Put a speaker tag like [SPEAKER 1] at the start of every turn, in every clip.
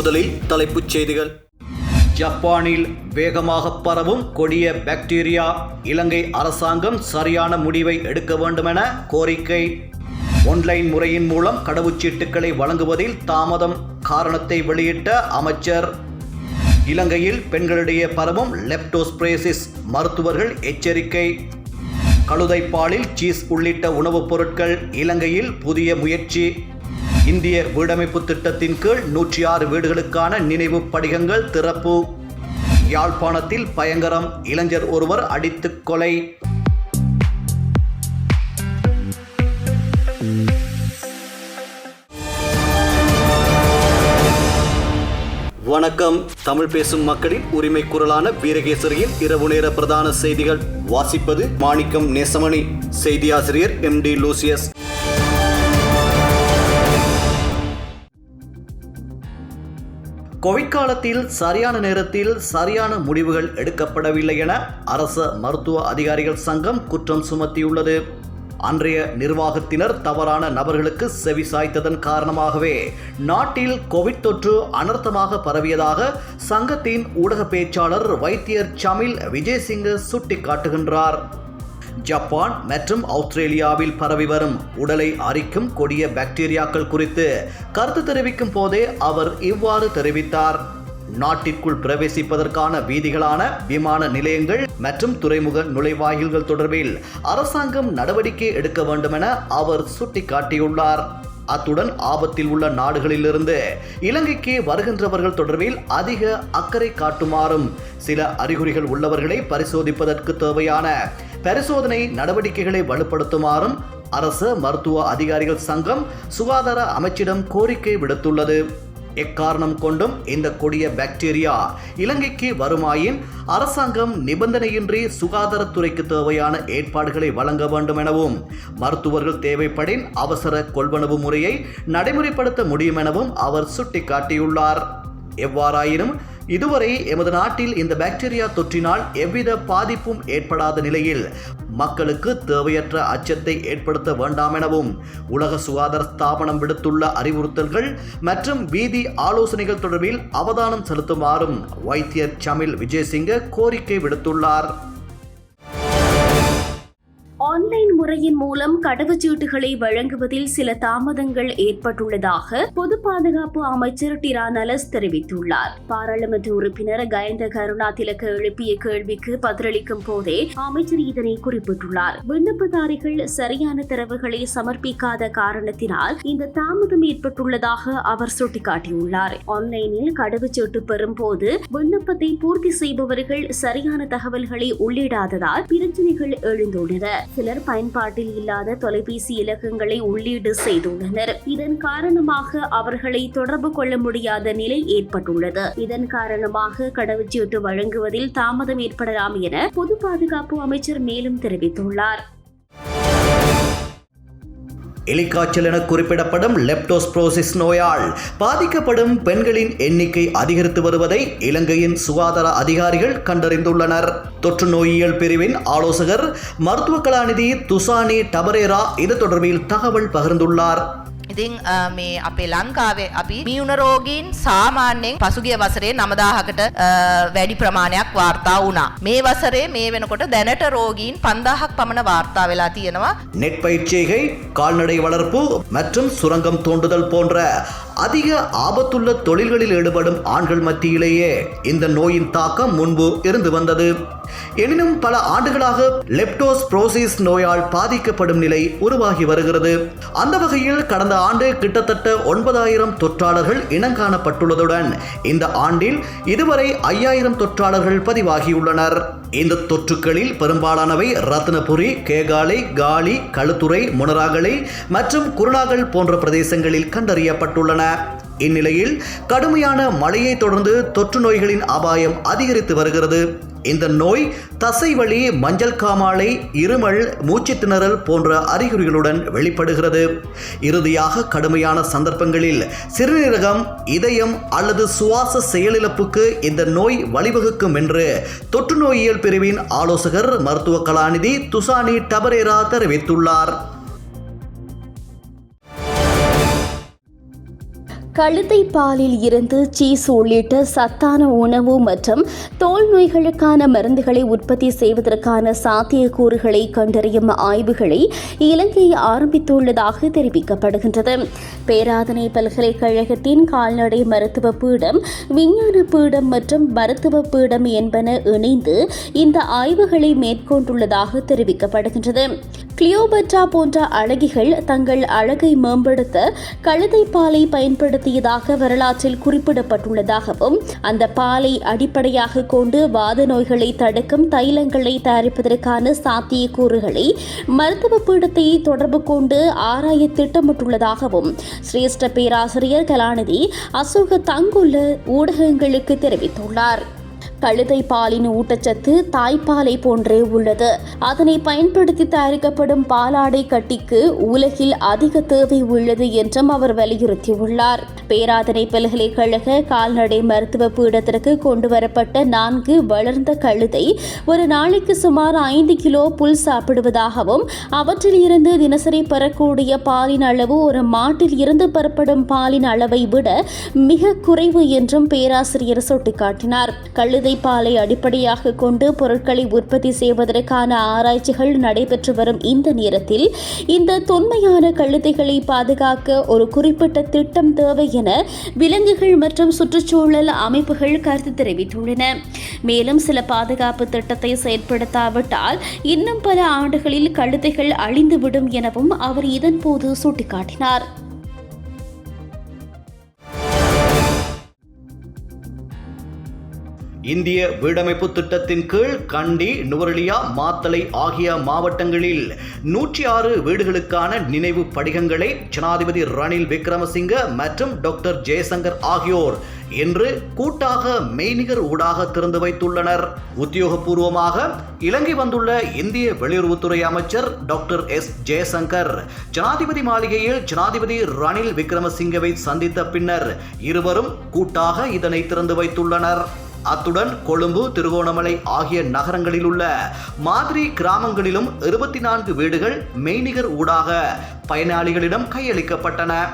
[SPEAKER 1] முதலில் தலைப்புச் செய்திகள். ஜப்பானில் வேகமாக பரவும் கொடிய பாக்டீரியா இலங்கை அரசாங்கம் சரியான முடிவை எடுக்க வேண்டுமென கோரிக்கை. ஒன்லைன் முறையின் மூலம் கடவுச்சீட்டுகளை வழங்குவதில் தாமதம் காரணத்தை வெளியிட்ட அமைச்சர். இலங்கையில் பெண்களிடையே பரவும் லெப்டோஸ்பிரேசிஸ் மருத்துவர்கள் எச்சரிக்கை. கழுதைப்பாலில் சீஸ் உள்ளிட்ட உணவுப் பொருட்கள் இலங்கையில் புதிய முயற்சி. இந்திய வீடமைப்பு திட்டத்தின் கீழ் நூற்றி ஆறு வீடுகளுக்கான நினைவு படிகங்கள் திறப்பு. யாழ்ப்பாணத்தில் பயங்கரம் இளைஞர் ஒருவர் அடித்துக் கொலை. வணக்கம். தமிழ் பேசும் மக்களின் உரிமை குரலான வீரகேசரியின் இரவு நேர பிரதான செய்திகள். வாசிப்பது மாணிக்கம் நேசமணி. செய்தியாசிரியர் எம் டி லூசியஸ். கோவிட் காலத்தில் சரியான நேரத்தில் சரியான முடிவுகள் எடுக்கப்படவில்லை என அரச மருத்துவ அதிகாரிகள் சங்கம் குற்றம் சுமத்தியுள்ளது. அன்றைய நிர்வாகத்தினர் தவறான நபர்களுக்கு செவி சாய்த்ததன் காரணமாகவே நாட்டில் கோவிட் தொற்று அனர்த்தமாக பரவியதாக சங்கத்தின் ஊடக பேச்சாளர் வைத்தியர் சமில் விஜயசிங்க சுட்டிக்காட்டுகின்றார். ஜப்பான் மற்றும் ஆஸ்திரேலியாவில் பரவி வரும் உடலை அரிக்கும் கொடிய பாக்டீரியாக்கள் குறித்து கருத்து தெரிவிக்கும் போதே அவர் இவ்வாறு தெரிவித்தார். நாட்டிற்குள் பிரவேசிப்பதற்கான வீதிகளான விமான நிலையங்கள் மற்றும் துறைமுக நுழைவாயில்கள் தொடர்பில் அரசாங்கம் நடவடிக்கை எடுக்க வேண்டும் என அவர் சுட்டிக்காட்டியுள்ளார். அத்துடன் ஆபத்தில் உள்ள நாடுகளிலிருந்து இலங்கைக்கு வருகின்றவர்கள் தொடர்பில் அதிக அக்கறை காட்டுமாறும் சில அறிகுறிகள் உள்ளவர்களை பரிசோதிப்பதற்கு தேவையான பரிசோதனை நடவடிக்கைகளை வலுப்படுத்துமாறும் அரசு மருத்துவ அதிகாரிகள் சங்கம் சுகாதார அமைச்சிடம் கோரிக்கை விடுத்துள்ளது. எக்காரணம் கொண்டும் இந்த கொடிய பாக்டீரியா இலங்கைக்கு வருமாயின் அரசாங்கம் நிபந்தனையின்றி சுகாதாரத்துறைக்கு தேவையான ஏற்பாடுகளை வழங்க வேண்டும் எனவும் மருத்துவர்கள் தேவைப்படின் அவசர கொள்வனவு முறையை நடைமுறைப்படுத்த முடியும் எனவும் அவர் சுட்டிக்காட்டியுள்ளார். எவ்வாறாயினும் இதுவரை எமது நாட்டில் இந்த பாக்டீரியா தொற்றினால் எவ்வித பாதிப்பும் ஏற்படாத நிலையில் மக்களுக்கு தேவையற்ற அச்சத்தை ஏற்படுத்த வேண்டாம் எனவும் உலக சுகாதார ஸ்தாபனம் விடுத்துள்ள அறிவுறுத்தல்கள் மற்றும் வீதி ஆலோசனைகள் தொடர்பில் அவதானம் செலுத்துமாறும் வைத்தியர் சமில் விஜயசிங்க கோரிக்கை விடுத்துள்ளார்.
[SPEAKER 2] ஆன்லைன் முறையின் மூலம் கடவுச்சீட்டுகளை வழங்குவதில் சில தாமதங்கள் ஏற்பட்டுள்ளதாக பொது பாதுகாப்பு அமைச்சர் டிரா நலஸ் தெரிவித்துள்ளார். பாராளுமன்ற உறுப்பினர் கயந்த கருணா திலக்க எழுப்பிய கேள்விக்கு பதிலளிக்கும் போதே அமைச்சர் இதனை குறிப்பிட்டுள்ளார். விண்ணப்பதாரிகள் சரியான தரவுகளை சமர்ப்பிக்காத காரணத்தினால் இந்த தாமதம் ஏற்பட்டுள்ளதாக அவர் சுட்டிக்காட்டியுள்ளார். ஆன்லைனில் கடவுச்சீட்டு பெறும் போது விண்ணப்பத்தை பூர்த்தி செய்பவர்கள் சரியான தகவல்களை உள்ளிடாததால் பிரச்சனைகள் எழுந்துள்ளன. சிலர் பயன்பாட்டில் இல்லாத தொலைபேசி இலக்கங்களை உள்ளீடு செய்துள்ளனர். இதன் காரணமாக அவர்களை தொடர்பு கொள்ள முடியாத நிலை ஏற்பட்டுள்ளது. இதன் காரணமாக கடவுச்சீட்டு வழங்குவதில் தாமதம் ஏற்படலாம் என பொது பாதுகாப்பு அமைச்சர் மேலும் தெரிவித்துள்ளார்.
[SPEAKER 1] எலிக்காய்ச்சல் என குறிப்பிடப்படும் லெப்டோஸ்ப்ரோசிஸ் நோயால் பாதிக்கப்படும் பெண்களின் எண்ணிக்கை அதிகரித்து வருவதை இலங்கையின் சுகாதார அதிகாரிகள் கண்டறிந்துள்ளனர். தொற்று நோயியல் பிரிவின் ஆலோசகர் மருத்துவ கலாநிதி துசானி டபரேரா இது தொடர்பில் தகவல் பகிர்ந்துள்ளார்.
[SPEAKER 3] ඉතිං අ, මේ අපේ ලංකාවේ අපි මියුණ රෝගීන් සාමාන්‍යයෙන් පසුගිය වසරේ නමදාහකට වැඩි ප්‍රමාණයක් වාර්තා වුණා. මේ වසරේ මේ වෙනකොට දැනට රෝගීන් පන්දාහක් පමණ වාර්තා වෙලා තියෙනවා.
[SPEAKER 1] நெட் பயிற்சிகை கால்நடை வளர்ப்பு மற்றும் சுரங்கம் தோண்டுதல் போன்ற அதிக ஆபத்துள்ள தொழில்களில் ஈடுபடும் ஆண்கள் மத்தியிலேயே இந்த நோயின் தாக்கம் முன்பு இருந்து வந்தது. எனினும் பல ஆண்டுகளாக லெப்டோஸ் புரோசிஸ் நோயால் பாதிக்கப்படும் நிலை உருவாகி வருகிறது. அந்த வகையில் கடந்த ஆண்டு கிட்டத்தட்ட ஒன்பதாயிரம் தொற்றாளர்கள் இனங்காணப்பட்டுள்ளதுடன் இந்த ஆண்டில் இதுவரை ஐயாயிரம் தொற்றாளர்கள் பதிவாகியுள்ளனர். இந்த தொற்றுக்களில் பெரும்பாலானவை ரத்னபுரி கேகாலை காலி களுத்துறை முனராகலை மற்றும் குருணாகல் போன்ற பிரதேசங்களில் கண்டறியப்பட்டுள்ளன. இந்நிலையில் கடுமையான மழையை தொடர்ந்து தொற்று நோய்களின் அபாயம் அதிகரித்து வருகிறது. இந்த நோய் தசைவலி மஞ்சள் காமாலை இருமல் மூச்சுத்திணறல் போன்ற அறிகுறிகளுடன் வெளிப்படுகிறது. இறுதியாக கடுமையான சந்தர்ப்பங்களில் சிறுநீரகம் இதயம் அல்லது சுவாச செயலிழப்புக்கு இந்த நோய் வழிவகுக்கும் என்று தொற்று நோயியல் பிரிவின் ஆலோசகர் மருத்துவ கலாநிதி துசானி டபரேரா தெரிவித்துள்ளார்.
[SPEAKER 2] கழுதை பாலில் இருந்து சீஸ் உள்ளிட்ட சத்தான உணவு மற்றும் தோல் நோய்களுக்கான மருந்துகளை உற்பத்தி செய்வதற்கான சாத்தியக்கூறுகளை கண்டறியும் ஆய்வுகளை இலங்கை ஆரம்பித்துள்ளதாக தெரிவிக்கப்படுகின்றது. பேராதனை பல்கலைக்கழகத்தின் கால்நடை மருத்துவ பீடம் விஞ்ஞான பீடம் மற்றும் மருத்துவ பீடம் என்பன இணைந்து இந்த ஆய்வுகளை மேற்கொண்டுள்ளதாக தெரிவிக்கப்படுகின்றது. கிளியோபட்ரா போன்ற அழகிகள் தங்கள் அழகை மேம்படுத்த கழுதை பாலை பயன்படுத்தியதாக வரலாற்றில் குறிப்பிடப்பட்டுள்ளதாகவும் அந்த பாலை அடிப்படையாக கொண்டு வாத நோய்களை தடுக்கும் தைலங்களை தயாரிப்பதற்கான சாத்தியக்கூறுகளை மருத்துவ பீடத்தை தொடர்பு கொண்டு ஆராய திட்டமிட்டுள்ளதாகவும் சிரேஷ்ட பேராசிரியர் கலாநிதி அசோக தங்குள்ள ஊடகங்களுக்கு தெரிவித்துள்ளார். கழுதை பாலின் ஊட்டச்சத்து தாய்ப்பாலை போன்றே உள்ளது. அதனை பயன்படுத்தி தயாரிக்கப்படும் பாலாடை கட்டிக்கு உலகில் அதிக தேவை உள்ளது என்றும் அவர் வலியுறுத்தியுள்ளார். பேராதனை பல்கலைக்கழக கால்நடை மருத்துவ பீடத்திற்கு கொண்டுவரப்பட்ட நான்கு வளர்ந்த கழுதை ஒரு நாளைக்கு சுமார் ஐந்து கிலோ புல் சாப்பிடுவதாகவும் அவற்றில் இருந்து தினசரி பெறக்கூடிய பாலின் அளவு ஒரு மாட்டில் இருந்து பெறப்படும் பாலின் அளவை விட மிக குறைவு என்றும் பேராசிரியர் சுட்டிக்காட்டினார். கழுதை பாலை அடிப்படையாக கொண்டு பொருட்களை உற்பத்தி செய்வதற்கான ஆராய்ச்சிகள் நடைபெற்று வரும் இந்த நேரத்தில் இந்த தொன்மையான கழுதைகளை பாதுகாக்க ஒரு குறிப்பிட்ட திட்டம் தேவை என விலங்குகள் மற்றும் சுற்றுச்சூழல் அமைப்புகள் கருத்து தெரிவித்துள்ளன. மேலும் சில பாதுகாப்பு திட்டத்தை செயற்படுத்தாவிட்டால் இன்னும் பல ஆண்டுகளில் கழுதைகள் அழிந்துவிடும் எனவும் அவர் இதன்போது சுட்டிக்காட்டினார்.
[SPEAKER 1] இந்திய வீடமைப்பு திட்டத்தின் கீழ் கண்டி நுவரெலியா மாத்தளை ஆகிய மாவட்டங்களில் நூற்றி ஆறு வீடுகளுக்கான நினைவு படிகங்களை ஜனாதிபதி ரணில் விக்ரமசிங்க மற்றும் டாக்டர் ஜெயசங்கர் ஆகியோர் என்று கூட்டாக மெய்நிகர் ஊடாக திறந்து வைத்துள்ளனர். உத்தியோகபூர்வமாக இலங்கை வந்துள்ள இந்திய வெளியுறவுத்துறை அமைச்சர் டாக்டர் எஸ் ஜெயசங்கர் ஜனாதிபதி மாளிகையில் ஜனாதிபதி ரணில் விக்ரமசிங்கவை சந்தித்த பின்னர் இருவரும் கூட்டாக இதனை திறந்து வைத்துள்ளனர். அத்துடன் கொழும்பு திருகோணமலை ஆகிய நகரங்களில் உள்ள மாதிரி கிராமங்களிலும் இருபத்தி நான்கு வீடுகள் மெய்நிகர் ஊடாக பயனாளிகளிடம் கையளிக்கப்பட்டன.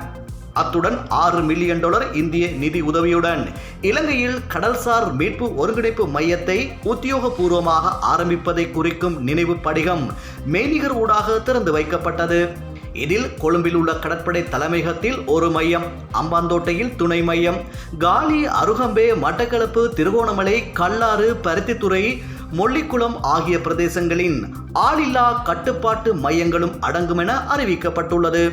[SPEAKER 1] அத்துடன் ஆறு மில்லியன் டாலர் இந்திய நிதி உதவியுடன் இலங்கையில் கடல்சார் மீட்பு ஒருங்கிணைப்பு மையத்தை உத்தியோகபூர்வமாக ஆரம்பிப்பதை குறிக்கும் நினைவு படிகம் மெய்நிகர் ஊடாக திறந்து வைக்கப்பட்டது. இதில் கொழும்பில் உள்ள கடற்படை தலைமையகத்தில் ஒரு மையம் அம்பாந்தோட்டையில் துணை மையம் காலி அருகம்பே மட்டக்களப்பு திருகோணமலை கல்லாறு பருத்தித்துறை மொள்ளிக்குளம் ஆகிய பிரதேசங்களின் ஆளில்லா கட்டுப்பாட்டு மையங்களும் அடங்கும் என அறிவிக்கப்பட்டுள்ளது.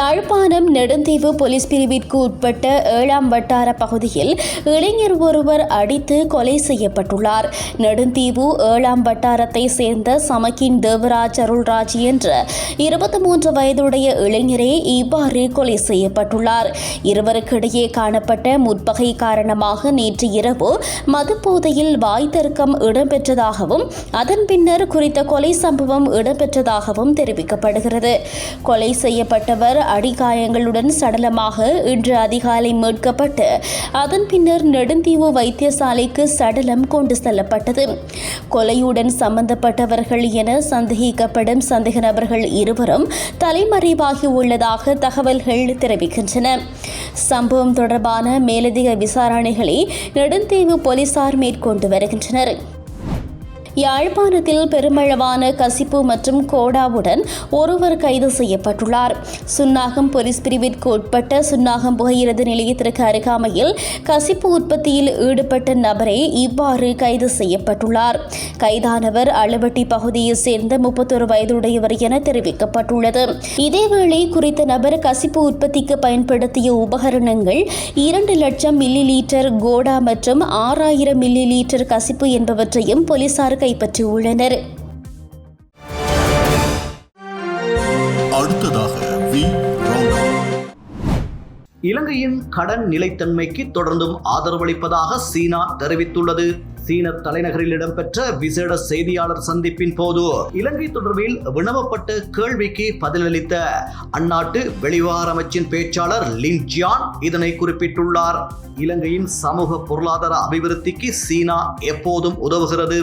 [SPEAKER 2] யாழ்ப்பாணம் நெடுந்தீவு போலீஸ் பிரிவிற்கு உட்பட்ட ஏழாம் வட்டார பகுதியில் இளைஞர் ஒருவர் அடித்து கொலை செய்யப்பட்டுள்ளார். நெடுந்தீவு ஏழாம் வட்டாரத்தை சேர்ந்த சமக்கின் தேவராஜ் அருள்ராஜ் என்ற இருபத்தி மூன்று வயதுடைய இளைஞரே இவ்வாறு கொலை செய்யப்பட்டுள்ளார். இருவருக்கிடையே காணப்பட்ட முற்பகை காரணமாக நேற்று இரவு மதுப்போதையில் வாய் தர்க்கம் இடம்பெற்றதாகவும் அதன் பின்னர் குறித்த கொலை சம்பவம் இடம்பெற்றதாகவும் தெரிவிக்கப்படுகிறது. கொலை செய்யப்பட்டவர் அடிகாயங்களுடன் சடலமாக இன்று அதிகாலை மீட்கப்பட்டு அதன் பின்னர் நெடுந்தீவு வைத்தியசாலைக்கு சடலம் கொண்டு செல்லப்பட்டது. கொலையுடன் சம்பந்தப்பட்டவர்கள் என சந்தேகிக்கப்படும் சந்தேக நபர்கள் இருவரும் தலைமறைவாகி உள்ளதாக தகவல்கள் தெரிவிக்கின்றன. சம்பவம் தொடர்பான மேலதிக விசாரணைகளை நெடுந்தீவு போலீசார் மேற்கொண்டு வருகின்றனர். யாழ்ப்பாணத்தில் பெருமளவான கசிப்பு மற்றும் கோடாவுடன் ஒருவர் கைது செய்யப்பட்டுள்ளார். சுன்னாகம் போலீஸ் பிரிவிற்கு உட்பட்ட சுன்னாகம் புகையிரத நிலையத்திற்கு அருகாமையில் கசிப்பு உற்பத்தியில் ஈடுபட்ட நபரே இவ்வாறு கைது செய்யப்பட்டுள்ளார். கைதானவர் அளவட்டி பகுதியைச் சேர்ந்த முப்பத்தொரு வயதுடையவர் என தெரிவிக்கப்பட்டுள்ளது. இதேவேளை குறித்த நபர் கசிப்பு உற்பத்திக்கு பயன்படுத்திய உபகரணங்கள் இரண்டு லட்சம் மில்லி லீட்டர் கோடா மற்றும் ஆறாயிரம் மில்லி லீட்டர் கசிப்பு என்பவற்றையும் போலீசார் கைப்பற்றியுள்ளனர்
[SPEAKER 1] இலங்கையின் கடன் நிலைத்தன்மைக்கு தொடர்ந்தும் ஆதரவளிப்பதாக சீனா தெரிவித்துள்ளது. சீன தலைநகரில் இடம்பெற்ற விசேட செய்தியாளர் சந்திப்பின் போது இலங்கை தொடர்பில் வினவப்பட்ட கேள்விக்கு பதிலளித்த அந்நாட்டு வெளிவார அமைச்சின் பேச்சாளர் லின் ஜியான் இதனை குறிப்பிட்டுள்ளார். இலங்கையின் சமூக பொருளாதார அபிவிருத்திக்கு சீனா எப்போதும் உதவுகிறது.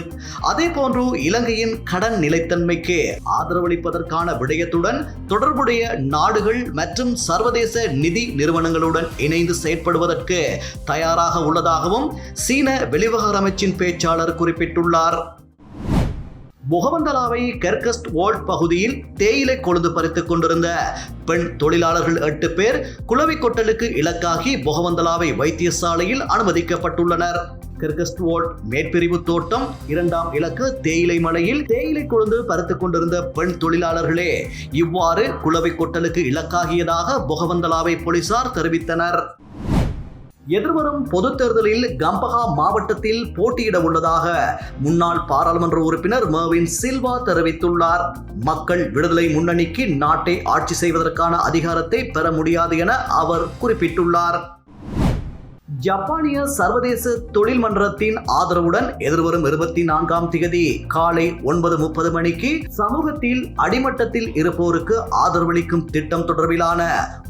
[SPEAKER 1] அதே போன்று இலங்கையின் கடன் நிலைத்தன்மைக்கு ஆதரவளிப்பதற்கான விடயத்துடன் தொடர்புடைய நாடுகள் மற்றும் சர்வதேச நிதி நிறுவனங்களுடன் இணைந்து செயற்படுவதற்கு தயாராக உள்ளதாகவும் சீன வெளிவகார அமைச்சின் பேச்சாளர் குறிப்பிட்டுள்ளார். முகமந்தலாவை கெர்கஸ்ட் வால்ட் பகுதியில் தேயிலை கொழுந்து பறித்துக் கொண்டிருந்த பெண் தொழிலாளர்கள் எட்டு பேர் குளவி கொட்டலுக்கு இலக்காகி முகமந்தலாவை வைத்தியசாலையில் அனுமதிக்கப்பட்டுள்ளனர். கிர்கஸ்ட் வோல்ட் மேற்பிரிவு தோட்டம் இரண்டாம் இலக்கு தேயிலை மலையில் தேயிலை கொழுந்து பறித்துக் கொண்டிருந்த பெண் தொழிலாளர்களே இவ்வாறு குளவி கொட்டலுக்கு இலக்காகியதாக பொகவந்தலாவை போலீசார் தெரிவித்தனர். எதிர்வரும் பொதுத் தேர்தலில் கம்பஹா மாவட்டத்தில் போட்டியிட உள்ளதாக முன்னாள் பாராளுமன்ற உறுப்பினர் மர்வின் சில்வா தெரிவித்துள்ளார். மக்கள் விடுதலை முன்னணிக்கு நாட்டை ஆட்சி செய்வதற்கான அதிகாரத்தை பெற முடியாது என அவர் குறிப்பிட்டுள்ளார். ஜப்பானிய சர்வதேச தொழில் மன்றத்தின் ஆதரவுடன் எதிர்வரும் இருபத்தி நான்காம் திகதி காலை ஒன்பது முப்பது மணிக்கு சமூகத்தில் அடிமட்டத்தில் இருப்போருக்கு ஆதரவளிக்கும் திட்டம் தொடர்பிலான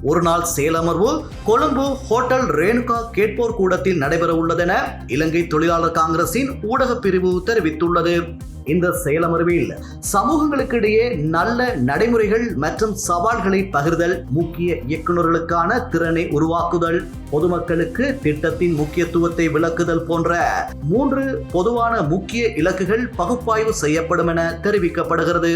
[SPEAKER 1] ஒரு நாள் செயலமர்வு கொழும்பு ஹோட்டல் ரேணுகா கேட்போர் கூடத்தில் நடைபெற உள்ளதென இலங்கை தொழிலாளர் காங்கிரசின் ஊடகப் பிரிவு தெரிவித்துள்ளது. இந்த செயலமர்வில் சமூகங்களுக்கிடையே நல்ல நடைமுறைகள் மற்றும் சவால்களை பகிர்தல் முக்கிய இயக்குநர்களுக்கான திறனை உருவாக்குதல் பொதுமக்களுக்கு திட்டத்தின் முக்கியத்துவத்தை விளக்குதல் போன்ற மூன்று பொதுவான முக்கிய இலக்குகள் பகுப்பாய்வு செய்யப்படும் என தெரிவிக்கப்படுகிறது.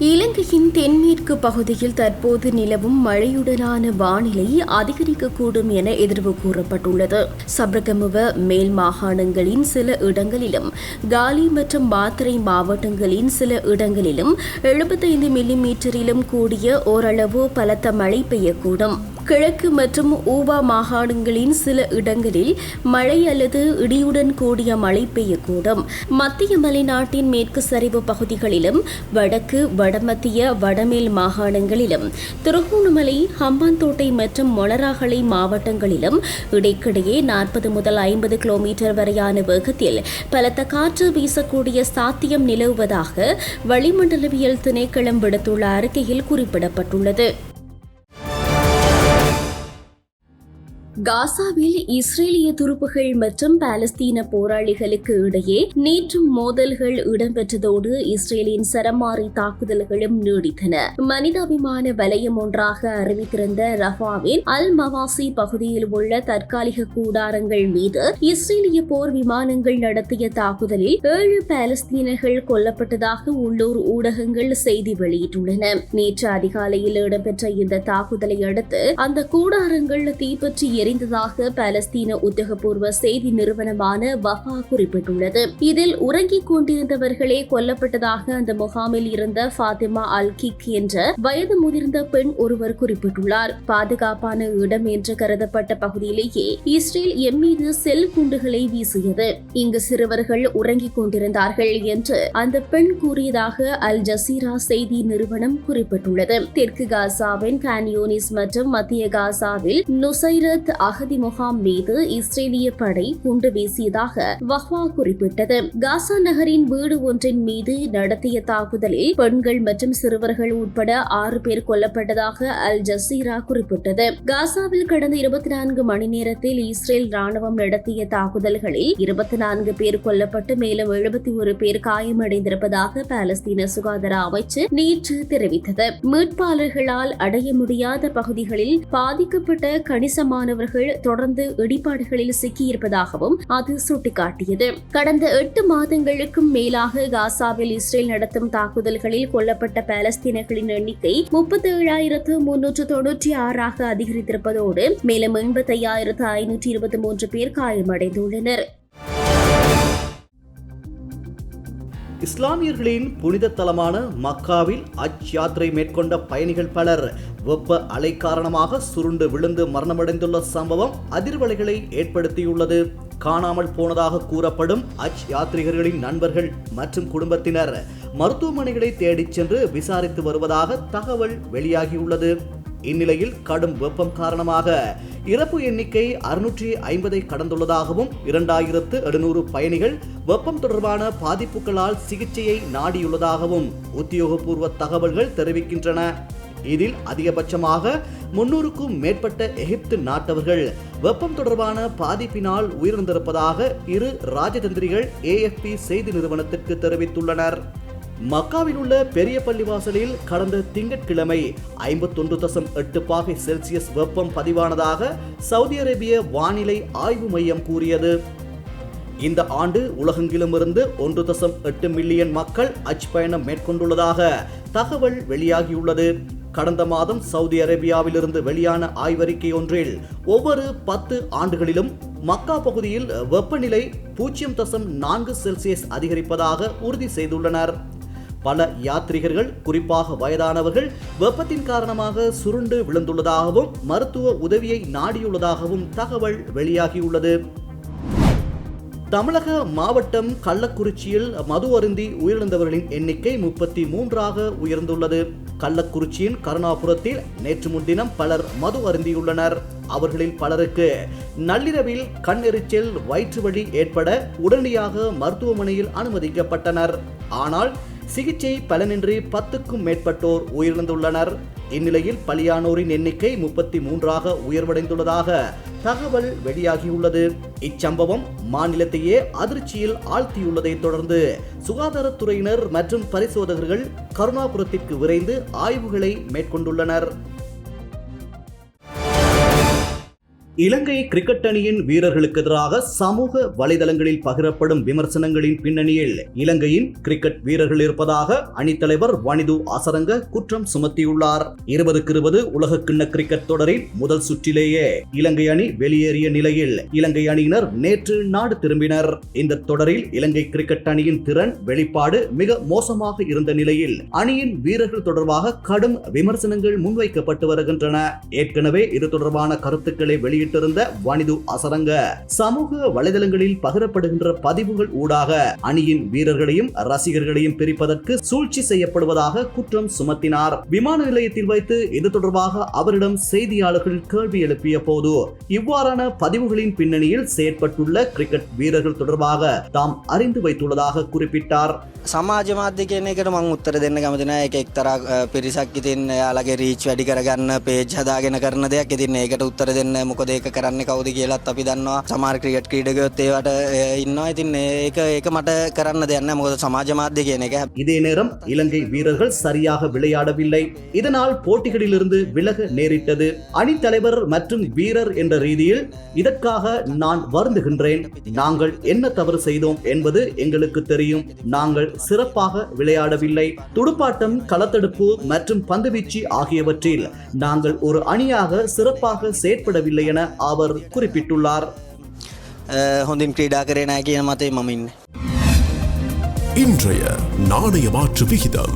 [SPEAKER 2] இலங்கையின் தென்மேற்கு பகுதியில் தற்போது நிலவும் மழையுடனான வானிலை அதிகரிக்கக்கூடும் என எதிர்வு கூறப்பட்டுள்ளது. சப்ரகமுவ மேல் மாகாணங்களின் சில இடங்களிலும் காலி மற்றும் மாத்திரை மாவட்டங்களின் சில இடங்களிலும் எழுபத்தைந்து மில்லிமீட்டரிலும் கூடிய ஓரளவு பலத்த மழை பெய்யக்கூடும். கிழக்கு மற்றும் ஊவா மாகாணங்களின் சில இடங்களில் மழை அல்லது இடியுடன் கூடிய மழை பெய்யக்கூடும். மத்திய மலைநாட்டின் மேற்கு சரிவு பகுதிகளிலும் வடக்கு வடமத்திய வடமேல் மாகாணங்களிலும் திருகோணமலை ஹம்பாந்தோட்டை மற்றும் மொளராகலை மாவட்டங்களிலும் இடைக்கிடையே நாற்பது முதல் ஐம்பது கிலோமீட்டர் வரையான வேகத்தில் பலத்த காற்று வீசக்கூடிய சாத்தியம் நிலவுவதாக வளிமண்டலவியல் திணைக்களம் விடுத்துள்ள அறிக்கையில் குறிப்பிடப்பட்டுள்ளது. காசாவில் இஸ்ரேலிய துருப்புகள் மற்றும் பாலஸ்தீன போராளிகளுக்கு இடையே நேற்றும் மோதல்கள் இடம்பெற்றதோடு இஸ்ரேலின் சரமாரி தாக்குதல்களும் நீடித்தன. மனிதாபிமான வலயம் ஒன்றாக அறிவித்திருந்த ரஃபாவின் அல் மவாசி பகுதியில் உள்ள தற்காலிக கூடாரங்கள் மீது இஸ்ரேலிய போர் விமானங்கள் நடத்திய தாக்குதலில் ஏழு பாலஸ்தீனர்கள் கொல்லப்பட்டதாக உள்ளூர் ஊடகங்கள் செய்தி வெளியிட்டுள்ளன. நேற்று அதிகாலையில் இடம்பெற்ற இந்த தாக்குதலை அடுத்து அந்த கூடாரங்கள் தீப்பற்றி எரிந்ததாக பாலஸ்தீன உத்தியோகபூர்வ செய்தி நிறுவனமான வஃபா குறிப்பிட்டுள்ளது. இதில் உறங்கிக் கொண்டிருந்தவர்களே கொல்லப்பட்டதாக அந்த முகாமில் இருந்த ஃபாத்திமா அல் கிக் என்ற வயது முதிர்ந்த பெண் ஒருவர் குறிப்பிட்டுள்ளார். பாதுகாப்பான இடம் என்று கருதப்பட்ட பகுதியிலேயே இஸ்ரேல் எம் மீது செல் குண்டுகளை வீசியது. இங்கு சிறுவர்கள் உறங்கிக் கொண்டிருந்தார்கள் என்று அந்த பெண் கூறியதாக அல் ஜசீரா செய்தி நிறுவனம் குறிப்பிட்டுள்ளது. தெற்கு காசாவின் கான்யோனிஸ் மற்றும் மத்திய காசாவில் நுசைரத் அகதி முகாம் மீது இஸ்ரேலிய படை குண்டு வீசியதாக வஹ்வா குறிப்பிட்டது. காசா நகரின் வீடு ஒன்றின் மீது நடத்திய தாக்குதலில் பெண்கள் மற்றும் சிறுவர்கள் உட்பட ஆறு பேர் கொல்லப்பட்டதாக அல் ஜசீரா குறிப்பிட்டது. காசாவில் கடந்த இருபத்தி நான்கு மணி நேரத்தில் இஸ்ரேல் ராணுவம் நடத்திய தாக்குதல்களில் இருபத்தி நான்கு பேர் கொல்லப்பட்டு மேலும் எழுபத்தி ஒரு பேர் காயமடைந்திருப்பதாக பாலஸ்தீன சுகாதார அமைச்சு நேற்று தெரிவித்தது. மீட்பாளர்களால் அடைய முடியாத பகுதிகளில் பாதிக்கப்பட்ட கணிசமானவர்கள் தொடர்ந்து இடிபாடுகளில் சிக்கியிருப்பதாகவும் அது சுட்டிக்காட்டியது. கடந்த எட்டு மாதங்களுக்கும் மேலாக காசாவில் இஸ்ரேல் நடத்தும் தாக்குதல்களில் கொல்லப்பட்ட பாலஸ்தீனர்களின் எண்ணிக்கை முப்பத்தி ஏழாயிரத்து முன்னூற்று தொன்னூற்றி ஆறாக அதிகரித்திருப்பதோடு மேலும் எண்பத்தி ஐயாயிரத்து ஐநூற்றி இருபத்தி மூன்று பேர் காயமடைந்துள்ளனர்.
[SPEAKER 1] இஸ்லாமியர்களின் புனித தலமான மக்காவில் அச் யாத்திரை மேற்கொண்ட பயணிகள் பலர் வெப்ப அலை காரணமாக சுருண்டு விழுந்து மரணமடைந்துள்ள சம்பவம் அதிர்வலைகளை ஏற்படுத்தியுள்ளது. காணாமல் போனதாக கூறப்படும் அச் யாத்ரிகர்களின் நண்பர்கள் மற்றும் குடும்பத்தினர் மருத்துவமனைகளை தேடிச் சென்று விசாரித்து வருவதாக தகவல் வெளியாகியுள்ளது. இந்நிலையில் கடும் வெப்பம் காரணமாக இறப்பு எண்ணிக்கை அறுநூற்றி ஐம்பதை கடந்துள்ளதாகவும் இரண்டாயிரத்து எழுநூறு பயணிகள் வெப்பம் தொடர்பான பாதிப்புகளால் சிகிச்சையை நாடியுள்ளதாகவும் உத்தியோகபூர்வ தகவல்கள் தெரிவிக்கின்றன. இதில் அதிகபட்சமாக முன்னூறுக்கும் மேற்பட்ட எகிப்து நாட்டவர்கள் வெப்பம் தொடர்பான பாதிப்பினால் உயிரிழந்திருப்பதாக இரு ராஜதந்திரிகள் ஏஎஃப்பி செய்தி நிறுவனத்திற்கு தெரிவித்துள்ளனர். மக்காவில் உள்ள பெரிய பள்ளிவாசலில் கடந்த திங்கட்கிழமை ஐம்பத்தொன்று தசம் எட்டு பாகை செல்சியஸ் வெப்பம் பதிவானதாக சவுதி அரேபிய வானிலை ஆய்வு மையம் கூறியது. இந்த ஆண்டு உலகெங்கிலும் இருந்து ஒன்று தசம் எட்டு மில்லியன் மக்கள் அச் பயணம் மேற்கொண்டுள்ளதாக தகவல் வெளியாகியுள்ளது. கடந்த மாதம் சவுதி அரேபியாவிலிருந்து வெளியான ஆய்வறிக்கை ஒன்றில் ஒவ்வொரு பத்து ஆண்டுகளிலும் மக்கா பகுதியில் வெப்பநிலை பூஜ்ஜியம் தசம் நான்கு செல்சியஸ் அதிகரிப்பதாக உறுதி செய்துள்ளனர். பல யாத்ரிகர்கள் குறிப்பாக வயதானவர்கள் வெப்பத்தின் காரணமாக சுருண்டு விழுந்துள்ளதாகவும் மருத்துவ உதவியை நாடியுள்ளதாகவும் தகவல் வெளியாகியுள்ளது. தமிழக மாவட்டம் கள்ளக்குறிச்சியில் மது அருந்தி உயிரிழந்தவர்களின் எண்ணிக்கை முப்பத்தி மூன்றாக உயர்ந்துள்ளது. கள்ளக்குறிச்சியின் கருணாபுரத்தில் நேற்று முன்தினம் பலர் மது அருந்தியுள்ளனர். அவர்களில் பலருக்கு நள்ளிரவில் கண் எரிச்சல் வயிற்று வலி ஏற்பட உடனடியாக மருத்துவமனையில் அனுமதிக்கப்பட்டனர். ஆனால் சிகிச்சை பலனின்றி பத்துக்கும் மேற்பட்டோர் உயிரிழந்துள்ளனர். இந்நிலையில் பலியானோரின் எண்ணிக்கை முப்பத்தி மூன்றாக உயர்வடைந்துள்ளதாக தகவல் வெளியாகியுள்ளது. இச்சம்பவம் மாநிலத்தையே அதிர்ச்சியில் ஆழ்த்தியுள்ளதை தொடர்ந்து சுகாதாரத்துறையினர் மற்றும் பரிசோதகர்கள் கருணாபுரத்திற்கு விரைந்து ஆய்வுகளை மேற்கொண்டுள்ளனர். இலங்கை கிரிக்கெட் அணியின் வீரர்களுக்கு எதிராக சமூக வலைதளங்களில் பகிரப்படும் விமர்சனங்களின் பின்னணியில் இலங்கையின் கிரிக்கெட் வீரர்கள் இருப்பதாக அணித்தலைவர் வனிது அசரங்க குற்றம் சுமத்தியுள்ளார். இருபதுக்கு இருபது உலக கிண்ண கிரிக்கெட் தொடரின் முதல் சுற்றிலேயே இலங்கை அணி வெளியேறிய நிலையில் இலங்கை அணியினர் நேற்று நாடு திரும்பினர். இந்த தொடரில் இலங்கை கிரிக்கெட் அணியின் திறன் வெளிப்பாடு மிக மோசமாக இருந்த நிலையில் அணியின் வீரர்கள் தொடர்பாக கடும் விமர்சனங்கள் முன்வைக்கப்பட்டு வருகின்றன. ஏற்கனவே இது தொடர்பான கருத்துக்களை வெளியிட்டிருந்த வனிது அசரங்க சமூக வலைதளங்களில் பகிரப்படுகின்ற பதிவுகள் ஊடாக அணியின் வீரர்களையும் ரசிகர்களையும் பிரிப்பதற்கு சூழ்ச்சி செய்யப்படுவதாக குற்றம் சுமத்தினார் விமான நிலையத்தில் வைத்து இது தொடர்பாக அவரிடம் செய்தியாளர்கள் கேள்வி எழுப்பிய போது இவ்வாறான பதிவுகளின் பின்னணியில் செயற்பட்டுள்ள கிரிக்கெட் வீரர்கள் தொடர்பாக தாம் அறிந்து வைத்துள்ளதாக குறிப்பிட்டார்
[SPEAKER 4] සමාජ මාධ්‍ය කියන එකට මං උත්තර දෙන්න කැමතින එක එක්තරා අ, පිරිසක් ඉතින් යාලගේ රීච් වැඩි කරගන්න පේජ් හදාගෙන කරන දෙයක් ඉතින් ඒකට උත්තර දෙන්න මොකද ඒක කරන්න කවුද කියලත් අපි දන්නවා සමාර ක්‍රිකට් ක්‍රීඩකයොත් ඒවට අ, ඉන්නවා ඉතින් ඒක ඒක මට කරන්න දෙන්න මොකද සමාජ මාධ්‍ය කියන එක
[SPEAKER 1] இதே நேரம் இலங்கை வீரர்கள் சரியாக விளையாடவில்லை இதனால் போட்டிகளிலிருந்து விலக நேரிட்டது அணித் தலைவர் மற்றும் வீரர் என்ற ரீதியில் இதற்காக நான் வருந்துகின்றேன் நாங்கள் என்ன தவறு செய்தோம் என்பது எங்களுக்கு தெரியும் நாங்கள் சிறப்பாக விளையாடவில்லை துடுப்பாட்டம் களத்தடுப்பு மற்றும் பந்துவீச்சு ஆகியவற்றில் நாங்கள் ஒரு அணியாக சிறப்பாக செயற்படவில்லை என அவர் குறிப்பிட்டுள்ளார்
[SPEAKER 4] අ, හොඳින් ක්‍රීඩා කරේ නෑ කියන මතේ මමින්න.
[SPEAKER 5] இன்றைய நாணய மாற்று விகிதம்